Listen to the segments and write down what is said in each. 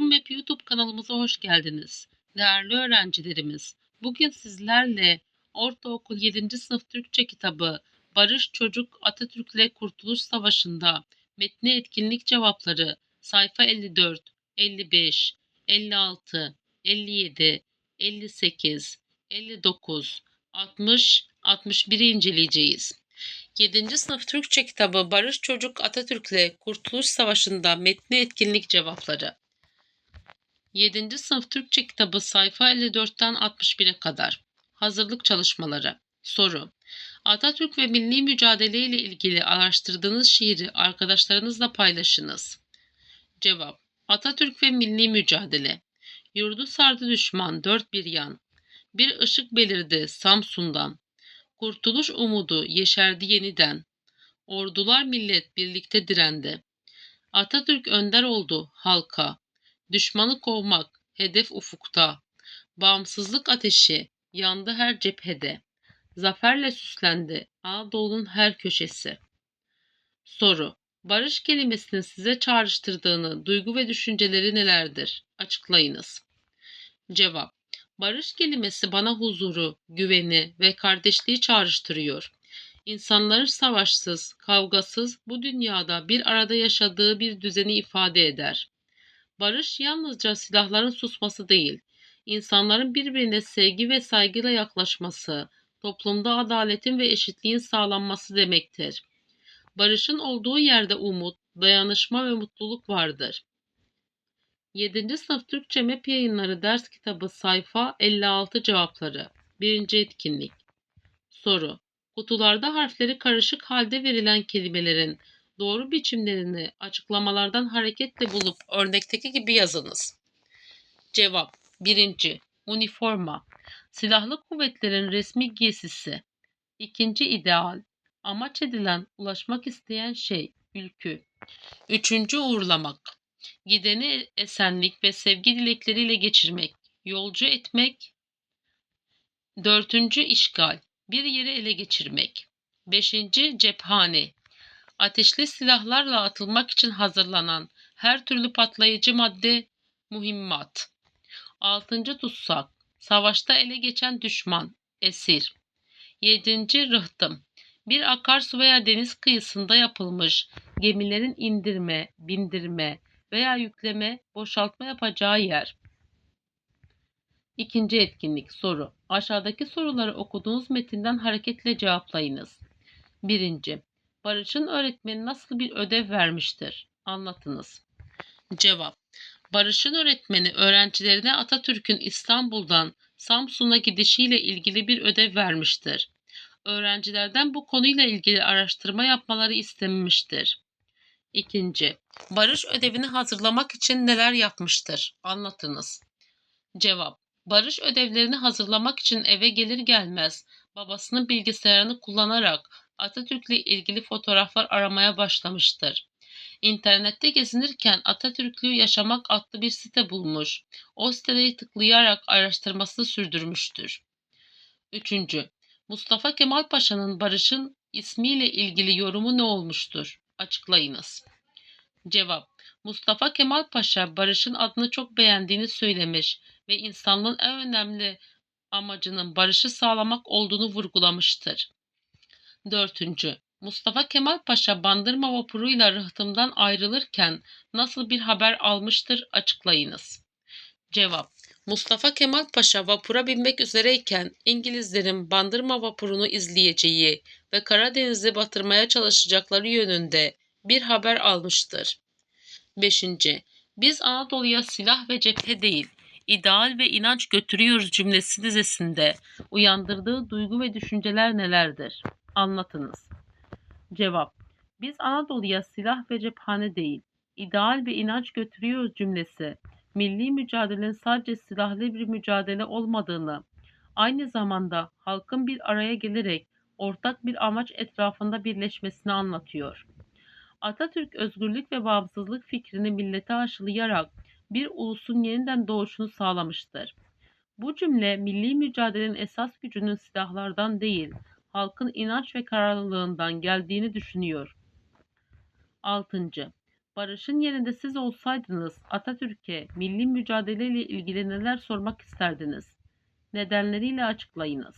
Altın Web YouTube kanalımıza hoş geldiniz. Değerli öğrencilerimiz, bugün sizlerle Ortaokul 7. sınıf Türkçe kitabı Barış Çocuk Atatürk'le Kurtuluş Savaşı'nda metni etkinlik cevapları sayfa 54, 55, 56, 57, 58, 59, 60, 61'i inceleyeceğiz. 7. sınıf Türkçe kitabı Barış Çocuk Atatürk'le Kurtuluş Savaşı'nda metni etkinlik cevapları. 7. sınıf Türkçe kitabı sayfa 54'ten 61'e kadar. Hazırlık çalışmaları. Soru. Atatürk ve milli mücadele ile ilgili araştırdığınız şiiri arkadaşlarınızla paylaşınız. Cevap. Atatürk ve milli mücadele. Yurdu sardı düşman dört bir yan. Bir ışık belirdi Samsun'dan. Kurtuluş umudu yeşerdi yeniden. Ordular millet birlikte direndi. Atatürk önder oldu halka. Düşmanı kovmak hedef ufukta. Bağımsızlık ateşi yandı her cephede. Zaferle süslendi Anadolu'nun her köşesi. Soru. Barış kelimesinin size çağrıştırdığını duygu ve düşünceleri nelerdir? Açıklayınız. Cevap. Barış kelimesi bana huzuru, güveni ve kardeşliği çağrıştırıyor. İnsanların savaşsız, kavgasız bu dünyada bir arada yaşadığı bir düzeni ifade eder. Barış yalnızca silahların susması değil, insanların birbirine sevgi ve saygıyla yaklaşması, toplumda adaletin ve eşitliğin sağlanması demektir. Barışın olduğu yerde umut, dayanışma ve mutluluk vardır. 7. sınıf Türkçe MEP yayınları ders kitabı sayfa 56 cevapları. 1. etkinlik. Soru. Kutularda harfleri karışık halde verilen kelimelerin doğru biçimlerini açıklamalardan hareketle bulup örnekteki gibi yazınız. Cevap. 1. Uniforma. Silahlı kuvvetlerin resmi giysisi. 2. ideal. Amaç edilen, ulaşmak isteyen şey, ülkü. 3. uğurlamak. Gideni esenlik ve sevgi dilekleriyle geçirmek, yolcu etmek. Dördüncü işgal, bir yeri ele geçirmek. Beşinci cephane, ateşli silahlarla atılmak için hazırlanan her türlü patlayıcı madde, muhimmat. Altıncı tutsak, savaşta ele geçen düşman, esir. Yedinci rıhtım, bir akarsu veya deniz kıyısında yapılmış gemilerin indirme, bindirme, veya yükleme, boşaltma yapacağı yer. İkinci etkinlik soru. Aşağıdaki soruları okuduğunuz metinden hareketle cevaplayınız. Birinci. Barış'ın öğretmeni nasıl bir ödev vermiştir? Anlatınız. Cevap. Barış'ın öğretmeni öğrencilerine Atatürk'ün İstanbul'dan Samsun'a gidişiyle ilgili bir ödev vermiştir. Öğrencilerden bu konuyla ilgili araştırma yapmaları istemiştir. İkinci, barış ödevini hazırlamak için neler yapmıştır? Anlatınız. Cevap, barış ödevlerini hazırlamak için eve gelir gelmez babasının bilgisayarını kullanarak Atatürk'le ilgili fotoğraflar aramaya başlamıştır. İnternette gezinirken Atatürklü Yaşamak adlı bir site bulmuş. O siteye tıklayarak araştırmasını sürdürmüştür. Üçüncü, Mustafa Kemal Paşa'nın Barış'ın ismiyle ilgili yorumu ne olmuştur? Açıklayınız. Cevap Mustafa Kemal Paşa barışın adını çok beğendiğini söylemiş ve insanlığın en önemli amacının barışı sağlamak olduğunu vurgulamıştır. Dördüncü, Mustafa Kemal Paşa Bandırma vapuruyla rıhtımdan ayrılırken nasıl bir haber almıştır açıklayınız. Cevap Mustafa Kemal Paşa vapura binmek üzereyken İngilizlerin Bandırma vapurunu izleyeceği ve Karadeniz'i batırmaya çalışacakları yönünde bir haber almıştır. 5. Biz Anadolu'ya silah ve cephe değil, ideal ve inanç götürüyoruz cümlesi dizesinde uyandırdığı duygu ve düşünceler nelerdir? Anlatınız. Cevap. Biz Anadolu'ya silah ve cephane değil, ideal ve inanç götürüyoruz cümlesi milli mücadelenin sadece silahlı bir mücadele olmadığını, aynı zamanda halkın bir araya gelerek ortak bir amaç etrafında birleşmesini anlatıyor. Atatürk özgürlük ve bağımsızlık fikrini millete aşılayarak bir ulusun yeniden doğuşunu sağlamıştır. Bu cümle milli mücadelenin esas gücünün silahlardan değil, halkın inanç ve kararlılığından geldiğini düşünüyor. 6. Barış'ın yerinde siz olsaydınız Atatürk'e milli mücadeleyle ilgili neler sormak isterdiniz? Nedenleriyle açıklayınız.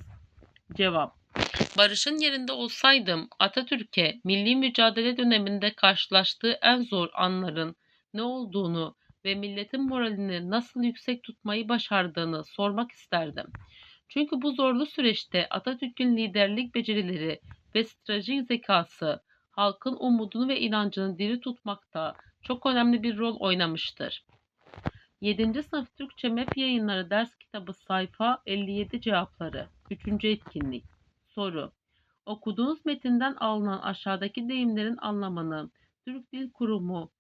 Cevap Barış'ın yerinde olsaydım Atatürk'e milli mücadele döneminde karşılaştığı en zor anların ne olduğunu ve milletin moralini nasıl yüksek tutmayı başardığını sormak isterdim. Çünkü bu zorlu süreçte Atatürk'ün liderlik becerileri ve stratejik zekası halkın umudunu ve inancını diri tutmakta çok önemli bir rol oynamıştır. 7. sınıf Türkçe MEP yayınları ders kitabı sayfa 57 cevapları 3. etkinlik Soru Okuduğunuz metinden alınan aşağıdaki deyimlerin anlamını Türk Dil Kurumu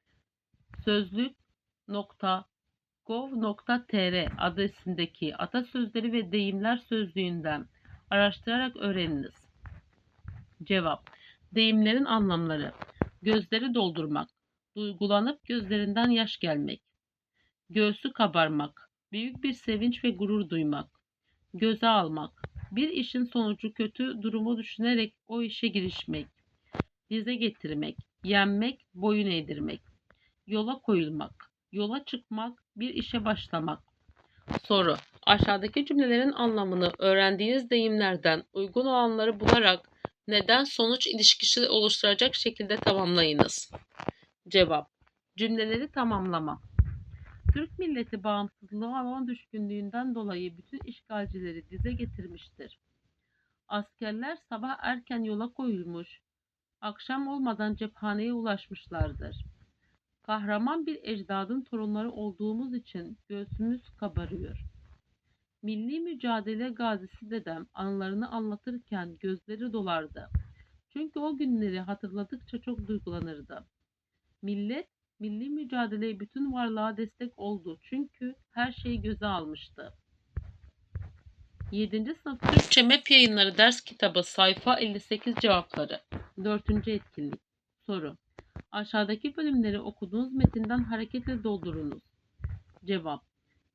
sözlük.gov.tr adresindeki atasözleri ve deyimler sözlüğünden araştırarak öğreniniz. Cevap Deyimlerin anlamları Gözleri doldurmak, duygulanıp gözlerinden yaş gelmek, göğsü kabarmak, büyük bir sevinç ve gurur duymak, göze almak, bir işin sonucu kötü durumu düşünerek o işe girişmek, dize getirmek, yenmek, boyun eğdirmek, yola koyulmak, yola çıkmak, bir işe başlamak. Soru. Aşağıdaki cümlelerin anlamını öğrendiğiniz deyimlerden uygun olanları bularak neden sonuç ilişkisi oluşturacak şekilde tamamlayınız. Cevap. Cümleleri tamamlama. Türk milleti bağımsızlığa olan düşkünlüğünden dolayı bütün işgalcileri dize getirmiştir. Askerler sabah erken yola koyulmuş, akşam olmadan cephaneye ulaşmışlardır. Kahraman bir ecdadın torunları olduğumuz için göğsümüz kabarıyor. Milli mücadele gazisi dedem anılarını anlatırken gözleri dolardı. Çünkü o günleri hatırladıkça çok duygulanırdı. Millet milli mücadeleye bütün varlığa destek oldu. Çünkü her şeyi göze almıştı. 7. sınıf Türkçe MEP yayınları ders kitabı sayfa 58 cevapları. 4. etkinlik. Soru. Aşağıdaki bölümleri okuduğunuz metinden hareketle doldurunuz. Cevap.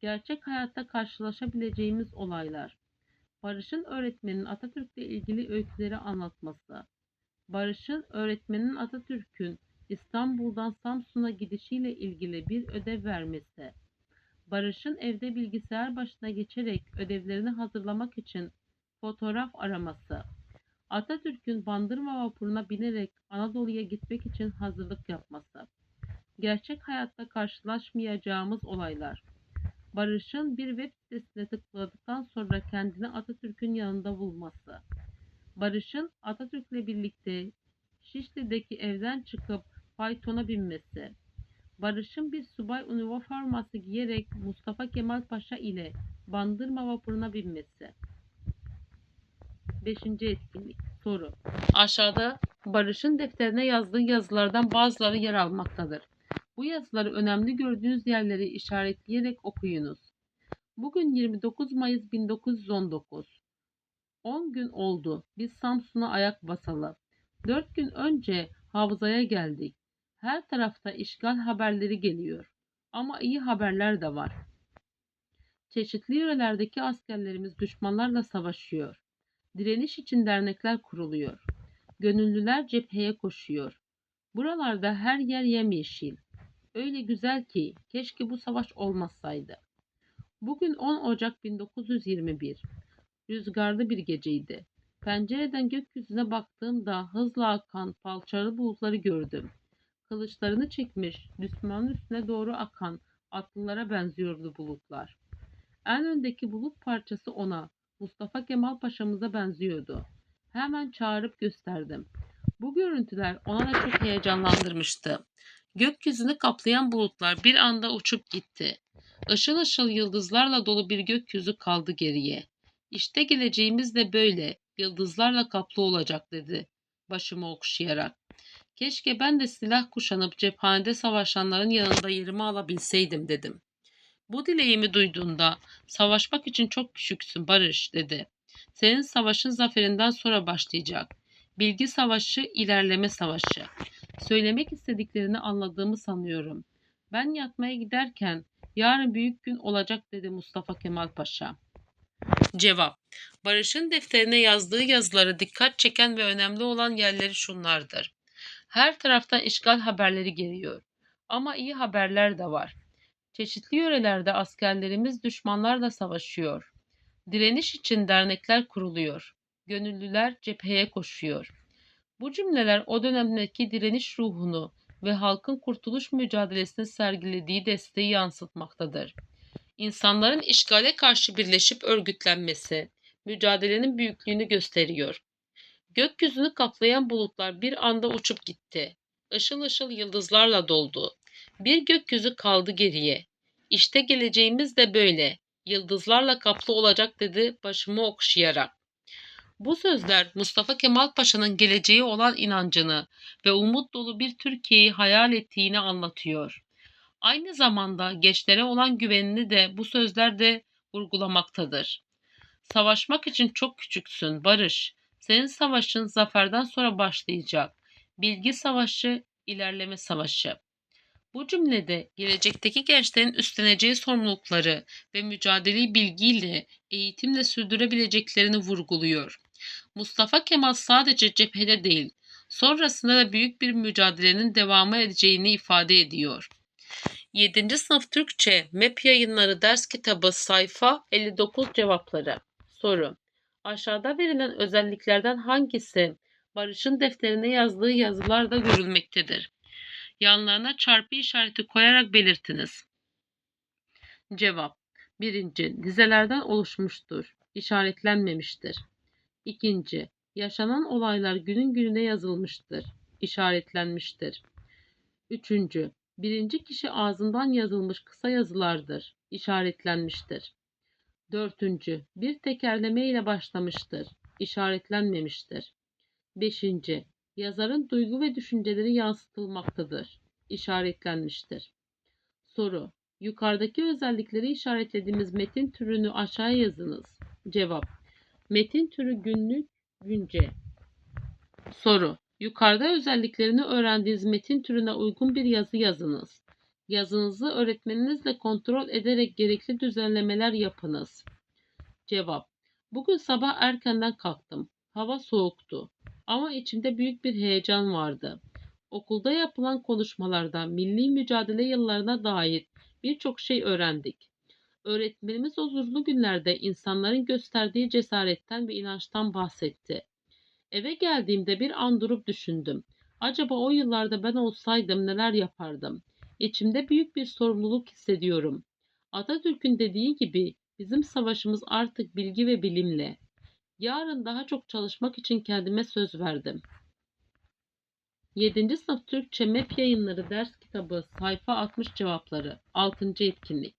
Gerçek hayatta karşılaşabileceğimiz olaylar. Barış'ın öğretmenin Atatürk'le ilgili öyküleri anlatması. Barış'ın öğretmenin Atatürk'ün İstanbul'dan Samsun'a gidişiyle ilgili bir ödev vermesi. Barış'ın evde bilgisayar başına geçerek ödevlerini hazırlamak için fotoğraf araması. Atatürk'ün Bandırma vapuruna binerek Anadolu'ya gitmek için hazırlık yapması. Gerçek hayatta karşılaşmayacağımız olaylar. Barış'ın bir web sitesine tıkladıktan sonra kendini Atatürk'ün yanında bulması. Barış'ın Atatürk'le birlikte Şişli'deki evden çıkıp faytona binmesi. Barış'ın bir subay üniforması giyerek Mustafa Kemal Paşa ile Bandırma vapuruna binmesi. 5. etkinlik. Soru. Aşağıda Barış'ın defterine yazdığı yazılardan bazıları yer almaktadır. Bu yazıları önemli gördüğünüz yerleri işaretleyerek okuyunuz. Bugün 29 Mayıs 1919. 10 gün oldu. Biz Samsun'a ayak basalı. 4 gün önce Havza'ya geldik. Her tarafta işgal haberleri geliyor. Ama iyi haberler de var. Çeşitli yörelerdeki askerlerimiz düşmanlarla savaşıyor. Direniş için dernekler kuruluyor. Gönüllüler cepheye koşuyor. Buralarda her yer yemyeşil. Öyle güzel ki keşke bu savaş olmasaydı. Bugün 10 Ocak 1921. Rüzgarlı bir geceydi. Pencereden gökyüzüne baktığımda hızla akan palçalı bulutları gördüm. Kılıçlarını çekmiş, düşmanın üstüne doğru akan atlılara benziyordu bulutlar. En öndeki bulut parçası ona, Mustafa Kemal Paşa'mıza benziyordu. Hemen çağırıp gösterdim. Bu görüntüler ona da çok heyecanlandırmıştı. Gökyüzünü kaplayan bulutlar bir anda uçup gitti. Işıl ışıl yıldızlarla dolu bir gökyüzü kaldı geriye. İşte geleceğimiz de böyle, yıldızlarla kaplı olacak dedi, başımı okşayarak. Keşke ben de silah kuşanıp cephanede savaşanların yanında yerimi alabilseydim dedim. Bu dileğimi duyduğunda savaşmak için çok küçüksün Barış dedi. Senin savaşın zaferinden sonra başlayacak. Bilgi savaşı, ilerleme savaşı. Söylemek istediklerini anladığımı sanıyorum. Ben yatmaya giderken yarın büyük gün olacak dedi Mustafa Kemal Paşa. Cevap Barış'ın defterine yazdığı yazıları dikkat çeken ve önemli olan yerleri şunlardır. Her taraftan işgal haberleri geliyor. Ama iyi haberler de var. Çeşitli yörelerde askerlerimiz düşmanlarla savaşıyor. Direniş için dernekler kuruluyor. Gönüllüler cepheye koşuyor. Bu cümleler o dönemdeki direniş ruhunu ve halkın kurtuluş mücadelesini sergilediği desteği yansıtmaktadır. İnsanların işgale karşı birleşip örgütlenmesi, mücadelenin büyüklüğünü gösteriyor. Gökyüzünü kaplayan bulutlar bir anda uçup gitti. Işıl ışıl yıldızlarla doldu. Bir gökyüzü kaldı geriye. İşte geleceğimiz de böyle. Yıldızlarla kaplı olacak dedi başımı okşayarak. Bu sözler Mustafa Kemal Paşa'nın geleceği olan inancını ve umut dolu bir Türkiye'yi hayal ettiğini anlatıyor. Aynı zamanda gençlere olan güvenini de bu sözlerde vurgulamaktadır. Savaşmak için çok küçüksün Barış. Senin savaşın zaferden sonra başlayacak. Bilgi savaşı, ilerleme savaşı. Bu cümlede gelecekteki gençlerin üstleneceği sorumlulukları ve mücadeleyi bilgiyle, eğitimle sürdürebileceklerini vurguluyor. Mustafa Kemal sadece cephede değil, sonrasında da büyük bir mücadelenin devamı edeceğini ifade ediyor. 7. sınıf Türkçe MEP yayınları ders kitabı sayfa 59 cevapları. Soru. Aşağıda verilen özelliklerden hangisi Barış'ın defterine yazdığı yazılarda görülmektedir? Yanlarına çarpı işareti koyarak belirtiniz. Cevap. Birinci, dizelerden oluşmuştur. İşaretlenmemiştir. İkinci, yaşanan olaylar günün gününe yazılmıştır. İşaretlenmiştir. Üçüncü, birinci kişi ağzından yazılmış kısa yazılardır. İşaretlenmiştir. Dördüncü, bir tekerleme ile başlamıştır. İşaretlenmemiştir. Beşinci, yazarın duygu ve düşünceleri yansıtılmaktadır. İşaretlenmiştir. Soru, yukarıdaki özellikleri işaretlediğimiz metin türünü aşağıya yazınız. Cevap, metin türü günlük, günce. Soru, yukarıda özelliklerini öğrendiğiniz metin türüne uygun bir yazı yazınız. Yazınızı öğretmeninizle kontrol ederek gerekli düzenlemeler yapınız. Cevap, bugün sabah erkenden kalktım. Hava soğuktu. Ama içimde büyük bir heyecan vardı. Okulda yapılan konuşmalarda milli mücadele yıllarına dair birçok şey öğrendik. Öğretmenimiz o zorlu günlerde insanların gösterdiği cesaretten ve inançtan bahsetti. Eve geldiğimde bir an durup düşündüm. Acaba o yıllarda ben olsaydım neler yapardım? İçimde büyük bir sorumluluk hissediyorum. Atatürk'ün dediği gibi bizim savaşımız artık bilgi ve bilimle. Yarın daha çok çalışmak için kendime söz verdim. 7. sınıf Türkçe MEP yayınları ders kitabı sayfa 60 cevapları 6. etkinlik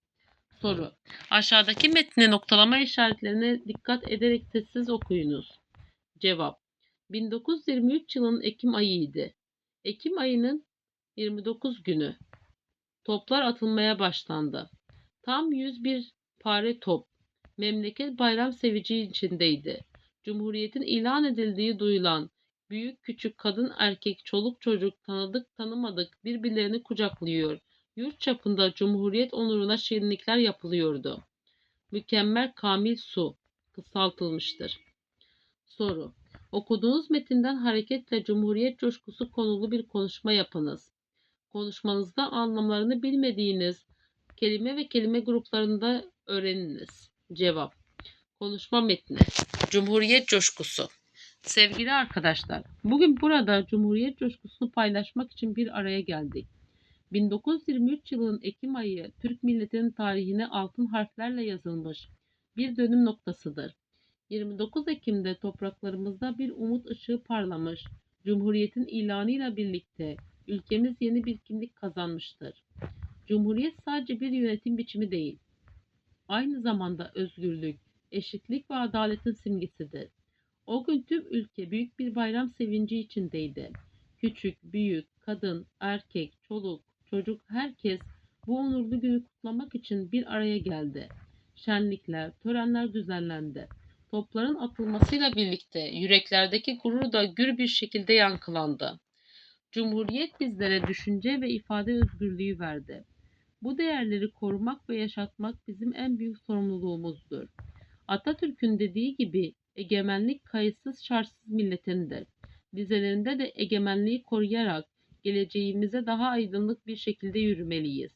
Soru Aşağıdaki metni noktalama işaretlerine dikkat ederek sessiz okuyunuz. Cevap 1923 yılının Ekim ayıydı. Ekim ayının 29 günü. Toplar atılmaya başlandı. Tam 101 pare top. Memleket bayram sevici içindeydi. Cumhuriyetin ilan edildiği duyulan büyük küçük kadın erkek çoluk çocuk tanıdık tanımadık birbirlerini kucaklıyor. Yurt çapında Cumhuriyet onuruna şirinlikler yapılıyordu. Mükemmel kamil su kısaltılmıştır. Soru. Okuduğunuz metinden hareketle Cumhuriyet coşkusu konulu bir konuşma yapınız. Konuşmanızda anlamlarını bilmediğiniz kelime ve kelime gruplarında öğreniniz. Cevap. Konuşma metni. Cumhuriyet coşkusu. Sevgili arkadaşlar, bugün burada Cumhuriyet coşkusunu paylaşmak için bir araya geldik. 1923 yılının Ekim ayı Türk milletinin tarihine altın harflerle yazılmış bir dönüm noktasıdır. 29 Ekim'de topraklarımızda bir umut ışığı parlamış. Cumhuriyetin ilanıyla birlikte ülkemiz yeni bir kimlik kazanmıştır. Cumhuriyet sadece bir yönetim biçimi değil, aynı zamanda özgürlük, eşitlik ve adaletin simgesidir. O gün tüm ülke büyük bir bayram sevinci içindeydi. Küçük, büyük, kadın, erkek, çoluk, çocuk herkes bu onurlu günü kutlamak için bir araya geldi. Şenlikler, törenler düzenlendi. Topların atılmasıyla birlikte yüreklerdeki gurur da gür bir şekilde yankılandı. Cumhuriyet bizlere düşünce ve ifade özgürlüğü verdi. Bu değerleri korumak ve yaşatmak bizim en büyük sorumluluğumuzdur. Atatürk'ün dediği gibi egemenlik kayıtsız şartsız milletindir. Dizelerinde de egemenliği koruyarak geleceğimize daha aydınlık bir şekilde yürümeliyiz.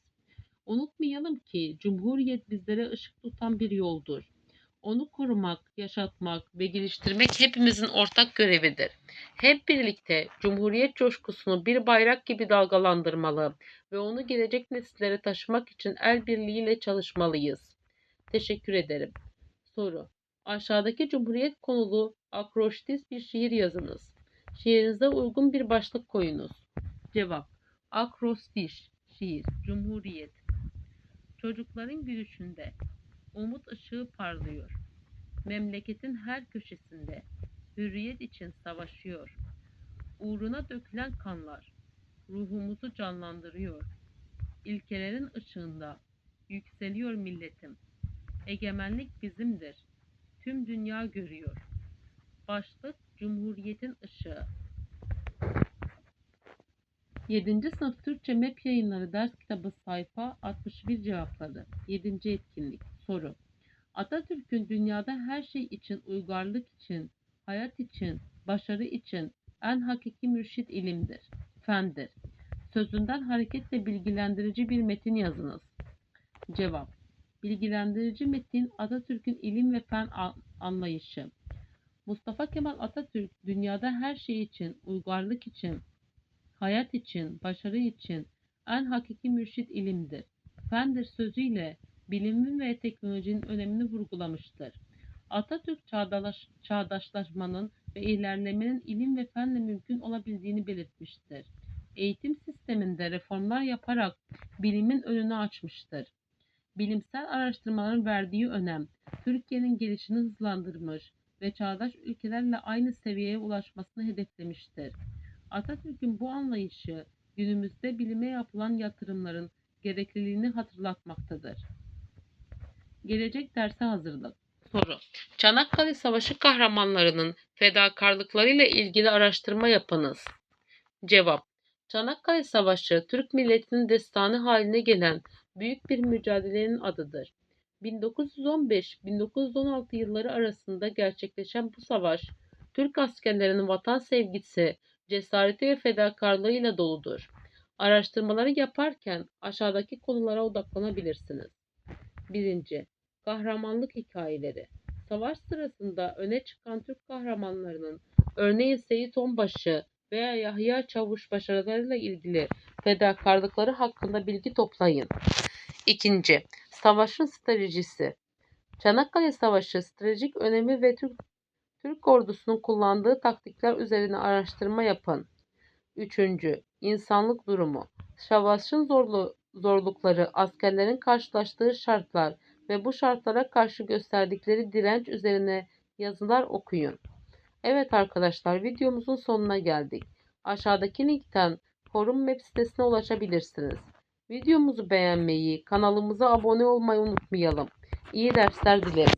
Unutmayalım ki Cumhuriyet bizlere ışık tutan bir yoldur. Onu korumak, yaşatmak ve geliştirmek hepimizin ortak görevidir. Hep birlikte Cumhuriyet coşkusunu bir bayrak gibi dalgalandırmalı ve onu gelecek nesillere taşımak için el birliğiyle çalışmalıyız. Teşekkür ederim. Soru. Aşağıdaki Cumhuriyet konulu akrostiş bir şiir yazınız. Şiirinize uygun bir başlık koyunuz. Cevap. Akrostiş, şiir, Cumhuriyet. Çocukların gülüşünde umut ışığı parlıyor. Memleketin her köşesinde hürriyet için savaşıyor. Uğruna dökülen kanlar ruhumuzu canlandırıyor. İlkelerin ışığında yükseliyor milletim. Egemenlik bizimdir. Tüm dünya görüyor. Başlık Cumhuriyetin ışığı. 7. sınıf Türkçe MEP yayınları ders kitabı sayfa 61 cevapları. 7. etkinlik. Soru. Atatürk'ün dünyada her şey için, uygarlık için, hayat için, başarı için en hakiki mürşit ilimdir, fendir. Sözünden hareketle bilgilendirici bir metin yazınız. Cevap. Bilgilendirici metin Atatürk'ün ilim ve fen anlayışı. Mustafa Kemal Atatürk dünyada her şey için, uygarlık için, hayat için, başarı için en hakiki mürşit ilimdir. Fendir sözüyle bilimin ve teknolojinin önemini vurgulamıştır. Atatürk çağdaş, çağdaşlaşmanın ve ilerlemenin ilim ve fenle mümkün olabildiğini belirtmiştir. Eğitim sisteminde reformlar yaparak bilimin önünü açmıştır. Bilimsel araştırmaların verdiği önem, Türkiye'nin gelişini hızlandırmış ve çağdaş ülkelerle aynı seviyeye ulaşmasını hedeflemiştir. Atatürk'ün bu anlayışı günümüzde bilime yapılan yatırımların gerekliliğini hatırlatmaktadır. Gelecek derse hazırlık. Soru. Çanakkale Savaşı kahramanlarının fedakarlıklarıyla ilgili araştırma yapınız. Cevap. Çanakkale Savaşı Türk milletinin destanı haline gelen büyük bir mücadelenin adıdır. 1915-1916 yılları arasında gerçekleşen bu savaş, Türk askerlerinin vatan sevgisi, cesareti ve fedakarlığıyla doludur. Araştırmaları yaparken aşağıdaki konulara odaklanabilirsiniz. 1. Kahramanlık hikayeleri. Savaş sırasında öne çıkan Türk kahramanlarının örneğin Seyit Onbaşı veya Yahya Çavuş başarılarıyla ilgili fedakarlıkları hakkında bilgi toplayın. 2. Savaşın stratejisi. Çanakkale Savaşı stratejik önemi ve Türk Türk ordusunun kullandığı taktikler üzerine araştırma yapın. 3. İnsanlık durumu. Savaşın zorlu, zorlukları, askerlerin karşılaştığı şartlar ve bu şartlara karşı gösterdikleri direnç üzerine yazılar okuyun. Evet arkadaşlar videomuzun sonuna geldik. Aşağıdaki linkten forum web sitesine ulaşabilirsiniz. Videomuzu beğenmeyi, kanalımıza abone olmayı unutmayalım. İyi dersler dilerim.